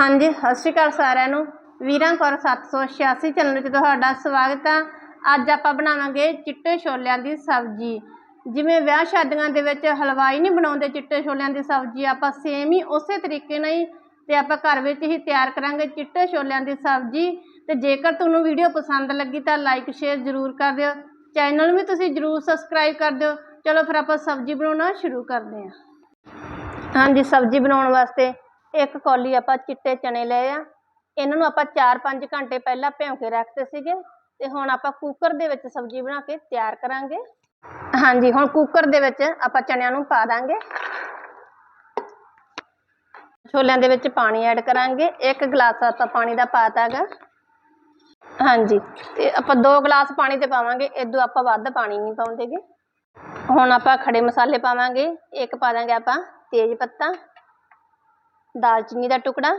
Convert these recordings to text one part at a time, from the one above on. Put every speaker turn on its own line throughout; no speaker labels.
ਹਾਂਜੀ, ਸਤਿ ਸ਼੍ਰੀ ਅਕਾਲ ਸਾਰਿਆਂ ਨੂੰ। ਵੀਰਾਂ ਕੌਰ 786 ਚੈਨਲ ਵਿੱਚ ਤੁਹਾਡਾ ਸਵਾਗਤ ਆ। ਅੱਜ ਆਪਾਂ ਬਣਾਵਾਂਗੇ ਚਿੱਟੇ ਛੋਲਿਆਂ ਦੀ ਸਬਜ਼ੀ। ਜਿਵੇਂ ਵਿਆਹ ਸ਼ਾਦੀਆਂ ਦੇ ਵਿੱਚ ਹਲਵਾਈ ਨਹੀਂ ਬਣਾਉਂਦੇ ਚਿੱਟੇ ਛੋਲਿਆਂ ਦੀ ਸਬਜ਼ੀ, ਆਪਾਂ ਸੇਮ ਹੀ ਉਸੇ ਤਰੀਕੇ ਨਾਲ ਹੀ ਤੇ ਆਪਾਂ ਘਰ ਵਿੱਚ ਹੀ ਤਿਆਰ ਕਰਾਂਗੇ ਚਿੱਟੇ ਛੋਲਿਆਂ ਦੀ ਸਬਜ਼ੀ। ਤੇ ਜੇਕਰ ਤੁਹਾਨੂੰ ਵੀਡੀਓ ਪਸੰਦ ਲੱਗੀ ਤਾਂ ਲਾਈਕ ਸ਼ੇਅਰ ਜ਼ਰੂਰ ਕਰ ਦਿਓ। ਚੈਨਲ ਨੂੰ ਵੀ ਤੁਸੀਂ ਜ਼ਰੂਰ ਸਬਸਕ੍ਰਾਈਬ ਕਰ ਦਿਓ। ਚਲੋ ਫਿਰ ਆਪਾਂ ਸਬਜ਼ੀ ਬਣਾਉਣਾ ਸ਼ੁਰੂ ਕਰਦੇ ਹਾਂ। ਹਾਂਜੀ, ਸਬਜ਼ੀ ਬਣਾਉਣ ਵਾਸਤੇ ਇੱਕ ਕੌਲੀ ਆਪਾਂ ਚਿੱਟੇ ਚਨੇ ਲਏ ਆ। ਇਹਨਾਂ ਨੂੰ ਆਪਾਂ 4-5 ਘੰਟੇ ਪਹਿਲਾਂ ਭਿਉਂ ਕੇ ਰੱਖਦੇ ਸੀਗੇ ਤੇ ਹੁਣ ਆਪਾਂ ਕੁੱਕਰ ਦੇ ਵਿੱਚ ਸਬਜ਼ੀ ਬਣਾ ਕੇ ਤਿਆਰ ਕਰਾਂਗੇ। ਹਾਂਜੀ, ਹੁਣ ਕੁੱਕਰ ਦੇ ਵਿੱਚ ਆਪਾਂ ਚਨਿਆਂ ਨੂੰ ਪਾ ਦਾਂਗੇ। ਛੋਲਿਆਂ ਦੇ ਵਿੱਚ ਪਾਣੀ ਐਡ ਕਰਾਂਗੇ। ਇੱਕ ਗਲਾਸ ਆਪਾਂ ਪਾਣੀ ਦਾ ਪਾਤਾਗਾ ਹਾਂਜੀ, ਤੇ ਆਪਾਂ ਦੋ ਗਲਾਸ ਪਾਣੀ ਤੇ ਪਾਵਾਂਗੇ। ਇਦੋਂ ਆਪਾਂ ਵੱਧ ਪਾਣੀ ਨਹੀਂ ਪਾਉਂਦੇਗੇ ਹੁਣ ਆਪਾਂ ਖੜੇ ਮਸਾਲੇ ਪਾਵਾਂਗੇ। ਇੱਕ ਪਾ ਦਾਂਗੇ ਆਪਾਂ ਤੇਜ ਪੱਤਾ। ਦਾਲਚੀਨੀ ਦਾ ਟੁਕੜਾ,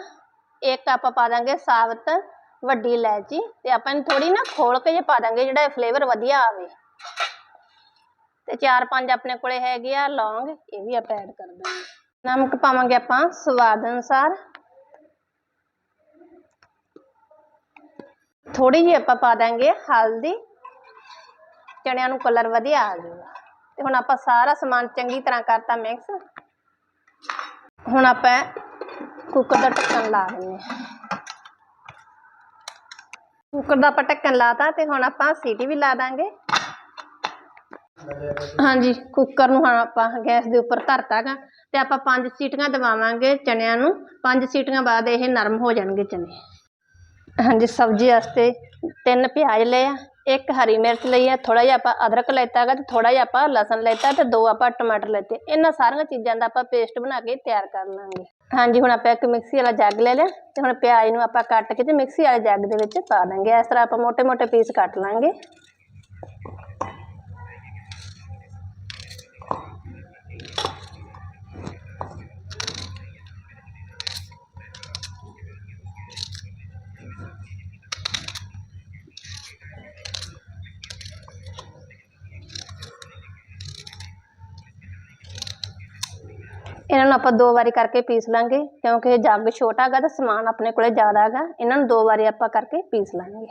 ਇੱਕ ਆਪਾਂ ਪਾ ਦਾਂਗੇ ਸਾਬਤ ਵੱਡੀ ਇਲਾਇਚੀ ਤੇ ਆਪਾਂ ਇਹਨੂੰ ਥੋੜੀ ਨਾ ਖੋਲ ਕੇ ਜੇ ਪਾ ਦਾਂਗੇ ਜਿਹੜਾ ਫਲੇਵਰ ਵਧੀਆ ਆਵੇ। ਤੇ ਚਾਰ ਪੰਜ ਆਪਣੇ ਕੋਲੇ ਹੈਗੇ ਆ ਲੌਂਗ, ਇਹ ਵੀ ਆਪਾਂ ਐਡ ਕਰ ਦਾਂਗੇ। ਨਮਕ ਪਾਵਾਂਗੇ ਆਪਾਂ ਸਵਾਦ ਅਨੁਸਾਰ। ਥੋੜੀ ਜਿਹੀ ਆਪਾਂ ਪਾ ਦਾਂਗੇ ਹਲਦੀ, ਚਣਿਆਂ ਨੂੰ ਕਲਰ ਵਧੀਆ ਆ ਜਾਊਗਾ। ਤੇ ਹੁਣ ਆਪਾਂ ਸਾਰਾ ਸਮਾਨ ਚੰਗੀ ਤਰ੍ਹਾਂ ਕਰਤਾ ਮਿਕਸ ਹੁਣ ਆਪਾਂ ਕੁੱਕਰ ਦਾ ਢੱਕਣ ਲਾ ਦਿੰਦੇ ਕੁੱਕਰ ਦਾ ਆਪਾਂ ਢੱਕਣ ਲਾਤਾ ਤੇ ਹੁਣ ਆਪਾਂ ਸੀਟੀ ਵੀ ਲਾ ਦਾਂਗੇ। ਹਾਂਜੀ, ਕੁੱਕਰ ਨੂੰ ਹੁਣ ਆਪਾਂ ਗੈਸ ਦੇ ਉੱਪਰ ਧਰਤਾਗਾ ਤੇ ਆਪਾਂ ਪੰਜ ਸੀਟੀਆਂ ਦਵਾਵਾਂਗੇ ਚਣਿਆਂ ਨੂੰ। ਪੰਜ ਸੀਟੀਆਂ ਬਾਅਦ ਇਹ ਨਰਮ ਹੋ ਜਾਣਗੇ ਚਨੇ ਹਾਂਜੀ, ਸਬਜ਼ੀ ਵਾਸਤੇ ਤਿੰਨ ਪਿਆਜ਼ ਲਏ ਆ, ਇੱਕ ਹਰੀ ਮਿਰਚ ਲਈ ਆ ਥੋੜਾ ਜਿਹਾ ਆਪਾਂ ਅਦਰਕ ਲੈਤਾ ਹੈਗਾ ਤੇ ਥੋੜਾ ਜਿਹਾ ਆਪਾਂ ਲਸਣ ਲੈਤਾ ਤੇ ਦੋ ਆਪਾਂ ਟਮਾਟਰ ਲੈਤੇ। ਇਹਨਾਂ ਸਾਰੀਆਂ ਚੀਜ਼ਾਂ ਦਾ ਆਪਾਂ ਪੇਸਟ ਬਣਾ ਕੇ ਤਿਆਰ ਕਰ ਲਾਂਗੇ। ਹਾਂਜੀ, ਹੁਣ ਆਪਾਂ ਇੱਕ ਮਿਕਸੀ ਵਾਲਾ ਜੱਗ ਲੈ ਲਿਆ ਤੇ ਹੁਣ ਪਿਆਜ਼ ਨੂੰ ਆਪਾਂ ਕੱਟ ਕੇ ਤੇ ਮਿਕਸੀ ਵਾਲੇ ਜੱਗ ਦੇ ਵਿੱਚ ਪਾ ਦਾਂਗੇ। ਇਸ ਤਰ੍ਹਾਂ ਆਪਾਂ ਮੋਟੇ ਮੋਟੇ ਪੀਸ ਕੱਟ ਲਾਂਗੇ। ਇਹਨਾਂ ਨੂੰ ਆਪਾਂ ਦੋ ਵਾਰੀ ਕਰਕੇ ਪੀਸ ਲਾਂਗੇ ਕਿਉਂਕਿ ਇਹ ਜੱਗ ਛੋਟਾ ਹੈਗਾ ਤੇ ਸਮਾਨ ਆਪਣੇ ਕੋਲੇ ਜ਼ਿਆਦਾ ਹੈਗਾ ਇਹਨਾਂ ਨੂੰ ਦੋ ਵਾਰੀ ਆਪਾਂ ਕਰਕੇ ਪੀਸ ਲਾਂਗੇ।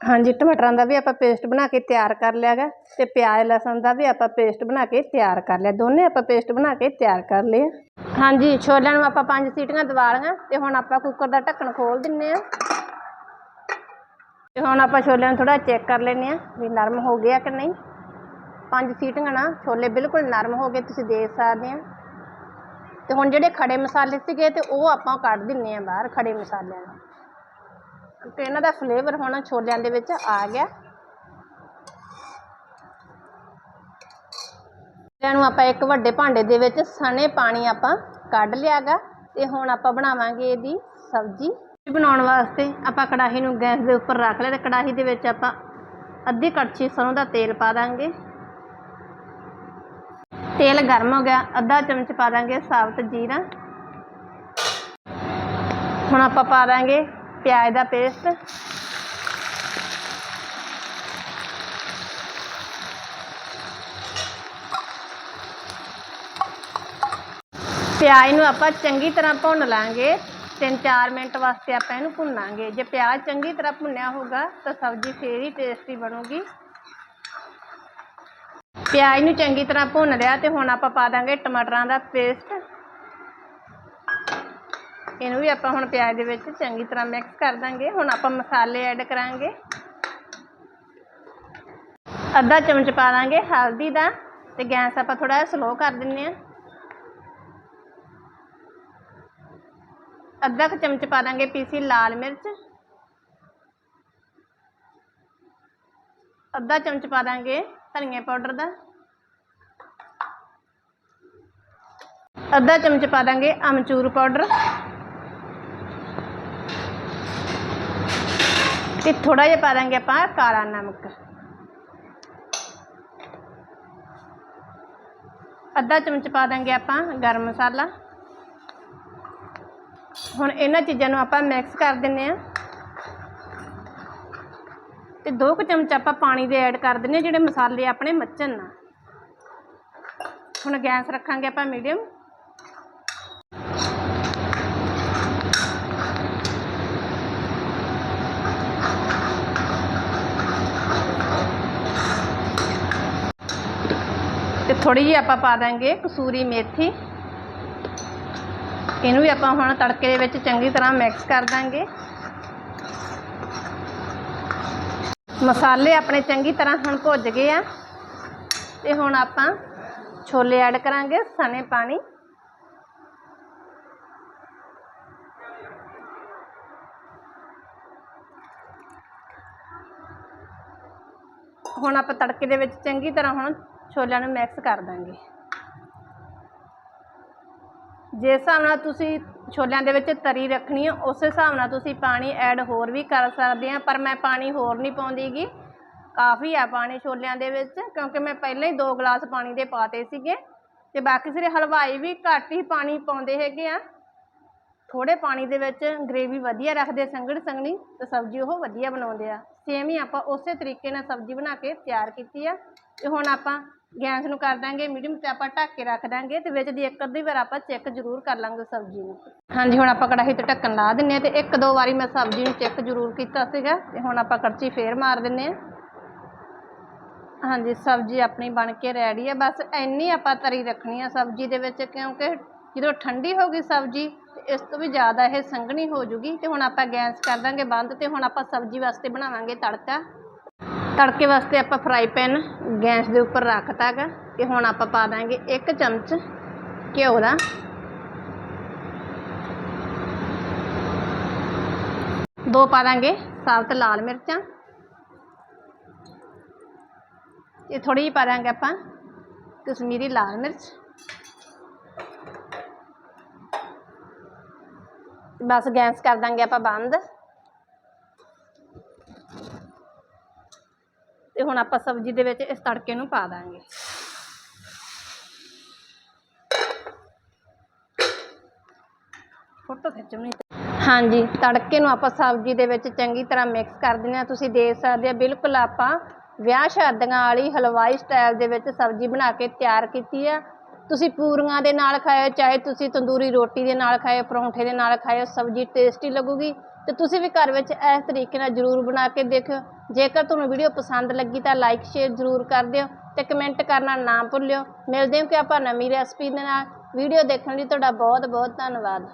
ਹਾਂਜੀ ਟਮਾਟਰਾਂ ਦਾ ਵੀ ਆਪਾਂ ਪੇਸਟ ਬਣਾ ਕੇ ਤਿਆਰ ਕਰ ਲਿਆ ਹੈਗਾ ਤੇ ਪਿਆਜ਼ ਲਸਣ ਦਾ ਵੀ ਆਪਾਂ ਪੇਸਟ ਬਣਾ ਕੇ ਤਿਆਰ ਕਰ ਲਿਆ। ਦੋਨੇ ਆਪਾਂ ਪੇਸਟ ਬਣਾ ਕੇ ਤਿਆਰ ਕਰ ਲਏ ਹਾਂਜੀ ਛੋਲਿਆਂ ਨੂੰ ਆਪਾਂ ਪੰਜ ਸੀਟੀਆਂ ਦਵਾ ਲਈਆਂ ਤੇ ਹੁਣ ਆਪਾਂ ਕੁੱਕਰ ਦਾ ਢੱਕਣ ਖੋਲ ਦਿੰਨੇ ਆ। ਤੇ ਹੁਣ ਆਪਾਂ ਛੋਲਿਆਂ ਨੂੰ ਥੋੜਾ ਚੈੱਕ ਕਰ ਲੈਨੇ ਆ ਵੀ ਨਰਮ ਹੋ ਗਿਆ ਕਿ ਨਹੀਂ। ਪੰਜ ਸੀਟੀਆਂ ਨਾ ਛੋਲੇ ਬਿਲਕੁਲ ਨਰਮ ਹੋ ਗਏ ਤੁਸੀਂ ਦੇਖ ਸਕਦੇ ਆ ਅਤੇ ਹੁਣ ਜਿਹੜੇ ਖੜੇ ਮਸਾਲੇ ਸੀਗੇ ਅਤੇ ਉਹ ਆਪਾਂ ਕੱਢ ਦਿੰਦੇ ਹਾਂ ਬਾਹਰ ਖੜੇ ਮਸਾਲਿਆਂ ਨੂੰ। ਅਤੇ ਇਹਨਾਂ ਦਾ ਫਲੇਵਰ ਹੁਣ ਛੋਲਿਆਂ ਦੇ ਵਿੱਚ ਆ ਗਿਆ। ਇਹਨੂੰ ਆਪਾਂ ਇੱਕ ਵੱਡੇ ਭਾਂਡੇ ਦੇ ਵਿੱਚ ਸਣੇ ਪਾਣੀ ਆਪਾਂ ਕੱਢ ਲਿਆਗਾ ਤੇ ਹੁਣ ਆਪਾਂ ਬਣਾਵਾਂਗੇ ਇਹਦੀ ਸਬਜ਼ੀ ਬਣਾਉਣ ਵਾਸਤੇ ਆਪਾਂ ਕੜਾਹੀ ਨੂੰ ਗੈਸ ਦੇ ਉੱਪਰ ਰੱਖ ਲਿਆ ਤੇ ਕੜਾਹੀ ਦੇ ਵਿੱਚ ਆਪਾਂ ਅੱਧੀ ਕੜਛੀ ਸਰੋਂ ਦਾ ਤੇਲ ਪਾ ਦਾਂਗੇ। ਤੇਲ ਗਰਮ ਹੋ ਗਿਆ, ਅੱਧਾ ਚਮਚ ਪਾ ਦਾਂਗੇ ਸਾਬਤ ਜੀਰਾ। ਹੁਣ ਆਪਾਂ ਪਾ ਦਾਂਗੇ ਪਿਆਜ਼ ਦਾ ਪੇਸਟ। ਪਿਆਜ਼ ਨੂੰ ਆਪਾਂ ਚੰਗੀ ਤਰ੍ਹਾਂ ਭੁੰਨ ਲਾਂਗੇ। ਤਿੰਨ ਚਾਰ ਮਿੰਟ ਵਾਸਤੇ ਆਪਾਂ ਇਹਨੂੰ ਭੁੰਨਾਂਗੇ। ਜੇ ਪਿਆਜ਼ ਚੰਗੀ ਤਰ੍ਹਾਂ ਭੁੰਨਿਆ ਹੋਊਗਾ ਤਾਂ ਸਬਜ਼ੀ ਫੇਰ ਹੀ ਟੇਸਟੀ ਬਣੂਗੀ। ਪਿਆਜ਼ ਨੂੰ ਚੰਗੀ ਤਰ੍ਹਾਂ ਭੁੰਨ ਲਿਆ ਤੇ ਹੁਣ ਆਪਾਂ ਪਾ ਦਾਂਗੇ ਟਮਾਟਰਾਂ ਦਾ ਪੇਸਟ। ਇਹਨੂੰ ਵੀ ਆਪਾਂ ਹੁਣ ਪਿਆਜ਼ ਦੇ ਵਿੱਚ ਚੰਗੀ ਤਰ੍ਹਾਂ ਮਿਕਸ ਕਰ ਦਾਂਗੇ। ਹੁਣ ਆਪਾਂ ਮਸਾਲੇ ਐਡ ਕਰਾਂਗੇ। ਅੱਧਾ ਚਮਚ ਪਾ ਦਾਂਗੇ ਹਲਦੀ ਦਾ ਤੇ ਗੈਸ ਆਪਾਂ ਥੋੜਾ ਜਿਹਾ ਸਲੋ ਕਰ ਦਿੰਨੇ ਆ ਅੱਧਾ ਕੁ ਚਮਚ ਪਾ ਦਾਂਗੇ ਪੀਸੀ ਲਾਲ ਮਿਰਚ। ਅੱਧਾ ਚਮਚ ਪਾ ਦਾਂਗੇ ਧਨੀਆ ਪਾਊਡਰ ਦਾ। ਅੱਧਾ ਚਮਚ ਪਾ ਦਾਂਗੇ ਅਮਚੂਰ ਪਾਊਡਰ। ਤੇ ਥੋੜਾ ਜਿਹਾ ਪਾ ਦਾਂਗੇ ਆਪਾਂ ਕਾਲਾ ਨਮਕ। ਅੱਧਾ ਚਮਚ ਪਾ ਦਾਂਗੇ ਆਪਾਂ ਗਰਮ ਮਸਾਲਾ। ਹੁਣ ਇਹਨਾਂ ਚੀਜ਼ਾਂ ਨੂੰ ਆਪਾਂ ਮਿਕਸ ਕਰ ਦਿੰਨੇ ਆ ਤੇ ਦੋ ਕੁ ਚਮਚ ਆਪਾਂ ਪਾਣੀ ਦੇ ਐਡ ਕਰ ਦਿੰਨੇ ਜਿਹੜੇ ਮਸਾਲੇ ਆਪਣੇ ਮੱਚਣ ਨਾ। ਹੁਣ ਗੈਸ ਰੱਖਾਂਗੇ ਆਪਾਂ ਮੀਡੀਅਮ ਤੇ ਥੋੜੀ ਜਿਹੀ ਆਪਾਂ ਪਾ ਦਾਂਗੇ ਕਸੂਰੀ ਮੇਥੀ। ਇਹਨੂੰ ਵੀ ਆਪਾਂ ਹੁਣ ਤੜਕੇ ਦੇ ਵਿੱਚ ਚੰਗੀ ਤਰ੍ਹਾਂ ਮਿਕਸ ਕਰ ਦਾਂਗੇ। ਮਸਾਲੇ ਆਪਣੇ ਚੰਗੀ ਤਰ੍ਹਾਂ ਹੁਣ ਭੁੱਜ ਗਏ ਆ। ਤੇ ਹੁਣ ਆਪਾਂ ਛੋਲੇ ਐਡ ਕਰਾਂਗੇ, ਸਣੇ ਪਾਣੀ। ਹੁਣ ਆਪਾਂ ਤੜਕੇ ਦੇ ਵਿੱਚ ਚੰਗੀ ਤਰ੍ਹਾਂ ਹੁਣ ਛੋਲਿਆਂ ਨੂੰ ਮਿਕਸ ਕਰ ਦਾਂਗੇ। ਜਿਸ ਹਿਸਾਬ ਨਾਲ ਤੁਸੀਂ ਛੋਲਿਆਂ ਦੇ ਵਿੱਚ ਤਰੀ ਰੱਖਣੀ ਹੈ ਉਸੇ ਹਿਸਾਬ ਨਾਲ ਤੁਸੀਂ ਪਾਣੀ ਐਡ ਹੋਰ ਵੀ ਕਰ ਸਕਦੇ ਆ, ਪਰ ਮੈਂ ਪਾਣੀ ਹੋਰ ਨਹੀਂ ਪਾਉਂਦੀਗੀ। ਕਾਫੀ ਆ ਪਾਣੀ ਛੋਲਿਆਂ ਦੇ ਵਿੱਚ, ਕਿਉਂਕਿ ਮੈਂ ਪਹਿਲਾਂ ਹੀ 2 ਗਲਾਸ ਪਾਣੀ ਦੇ ਪਾਤੇ ਸੀਗੇ। ਤੇ ਬਾਕੀ ਸਾਰੇ ਹਲਵਾਈ ਵੀ ਘੱਟ ਹੀ ਪਾਣੀ ਪਾਉਂਦੇ ਹੈਗੇ ਆ। ਥੋੜੇ ਪਾਣੀ ਦੇ ਵਿੱਚ ਗ੍ਰੇਵੀ ਵਧੀਆ ਰੱਖਦੇ ਸੰਗੜ ਸੰਗਣੀ ਤੇ ਸਬਜ਼ੀ ਉਹ ਵਧੀਆ ਬਣਾਉਂਦੇ ਆ। ਸੇਮ ਹੀ ਆਪਾਂ ਉਸੇ ਤਰੀਕੇ ਨਾਲ ਸਬਜ਼ੀ ਬਣਾ ਕੇ ਤਿਆਰ ਕੀਤੀ ਆ। ਤੇ ਹੁਣ ਆਪਾਂ ਗੈਸ ਨੂੰ ਕਰ ਦਾਂਗੇ, ਮੀਡੀਅਮ ਤੇ ਆਪਾਂ ਢੱਕ ਕੇ ਰੱਖ ਦਾਂਗੇ ਤੇ ਵਿੱਚ ਦੀ ਇੱਕ ਅੱਧੀ ਵਾਰ ਆਪਾਂ ਚੈੱਕ ਜ਼ਰੂਰ ਕਰ ਲਾਂਗੇ ਸਬਜ਼ੀ ਨੂੰ। ਹਾਂਜੀ, ਹੁਣ ਆਪਾਂ ਕੜਾਹੀ ਤੇ ਢੱਕਣ ਲਾ ਦਿੰਨੇ ਆ ਤੇ ਇੱਕ ਦੋ ਵਾਰੀ ਮੈਂ ਸਬਜ਼ੀ ਨੂੰ ਚੈੱਕ ਜ਼ਰੂਰ ਕੀਤਾ ਸੀਗਾ ਤੇ ਹੁਣ ਆਪਾਂ ਕੜਚੀ ਫੇਰ ਮਾਰ ਦਿੰਨੇ ਆ। ਹਾਂਜੀ, ਸਬਜ਼ੀ ਆਪਣੀ ਬਣ ਕੇ ਰੈਡੀ ਹੈ ਬਸ ਇੰਨੀ ਆਪਾਂ ਤਰੀ ਰੱਖਣੀ ਆ ਸਬਜ਼ੀ ਦੇ ਵਿੱਚ ਕਿਉਂਕਿ ਜਦੋਂ ਠੰਡੀ ਹੋ ਗਈ ਸਬਜ਼ੀ ਇਸ ਤੋਂ ਵੀ ਜ਼ਿਆਦਾ ਇਹ ਸੰਘਣੀ ਹੋ ਜੂਗੀ ਤੇ ਹੁਣ ਆਪਾਂ ਗੈਸ ਕਰ ਦਾਂਗੇ ਬੰਦ ਤੇ ਹੁਣ ਆਪਾਂ ਸਬਜ਼ੀ ਵਾਸਤੇ ਬਣਾਵਾਂਗੇ ਤੜਕਾ। ਤੜਕੇ ਵਾਸਤੇ ਆਪਾਂ ਫਰਾਈ ਪੈਨ ਗੈਸ ਦੇ ਉੱਪਰ ਰੱਖਤਾ ਗਾ ਤੇ ਹੁਣ ਆਪਾਂ ਪਾ ਦਾਂਗੇ ਇੱਕ ਚਮਚ ਘਿਓ ਦਾ ਦੋ ਪਾ ਦਾਂਗੇ ਸਾਬਤ ਲਾਲ ਮਿਰਚਾਂ ਤੇ ਥੋੜੀ ਜਿਹੀ ਪਾ ਦਾਂਗੇ ਆਪਾਂ ਕਸ਼ਮੀਰੀ ਲਾਲ ਮਿਰਚ ਬਸ ਗੈਸ ਕਰ ਦਾਂਗੇ ਆਪਾਂ ਬੰਦ ਤੇ ਹੁਣ ਆਪਾਂ ਸਬਜ਼ੀ ਦੇ ਵਿੱਚ ਇਸ ਤੜਕੇ ਨੂੰ ਪਾ ਦਾਂਗੇ। ਫੋਟੋ ਖਿੱਚਣੀ ਹਾਂਜੀ, ਤੜਕੇ ਨੂੰ ਆਪਾਂ ਸਬਜ਼ੀ ਦੇ ਵਿੱਚ ਚੰਗੀ ਤਰ੍ਹਾਂ ਮਿਕਸ ਕਰ ਦਿੰਦੇ ਹਾਂ। ਤੁਸੀਂ ਦੇਖ ਸਕਦੇ ਆ ਬਿਲਕੁਲ ਆਪਾਂ ਵਿਆਹ ਸ਼ਾਦੀਆਂ ਵਾਲੀ ਹਲਵਾਈ ਸਟਾਈਲ ਦੇ ਵਿੱਚ ਸਬਜ਼ੀ ਬਣਾ ਕੇ ਤਿਆਰ ਕੀਤੀ ਆ। ਤੁਸੀਂ ਪੂਰੀਆਂ ਦੇ ਨਾਲ ਖਾਇਓ, ਚਾਹੇ ਤੁਸੀਂ ਤੰਦੂਰੀ ਰੋਟੀ ਦੇ ਨਾਲ ਖਾਇਓ, ਪਰੌਂਠੇ ਦੇ ਨਾਲ ਖਾਇਓ, ਸਬਜ਼ੀ ਟੇਸਟੀ ਲੱਗੂਗੀ। ਤੇ ਤੁਸੀਂ ਵੀ ਘਰ ਵਿੱਚ ਇਸ ਤਰੀਕੇ ਨਾਲ ਜ਼ਰੂਰ ਬਣਾ ਕੇ ਦੇਖਿਓ। ਜੇਕਰ ਤੁਹਾਨੂੰ ਵੀਡੀਓ ਪਸੰਦ ਲੱਗੀ ਤਾਂ ਲਾਈਕ ਸ਼ੇਅਰ ਜ਼ਰੂਰ ਕਰ ਦਿਓ ਤੇ ਕਮੈਂਟ ਕਰਨਾ ਨਾ ਭੁੱਲਿਓ। ਮਿਲਦੇ ਹਾਂ ਕਿ ਆਪਾਂ ਨਵੀਂ ਰੈਸਪੀ ਦੇ ਨਾਲ। ਵੀਡੀਓ ਦੇਖਣ ਲਈ ਤੁਹਾਡਾ ਬਹੁਤ ਬਹੁਤ ਧੰਨਵਾਦ।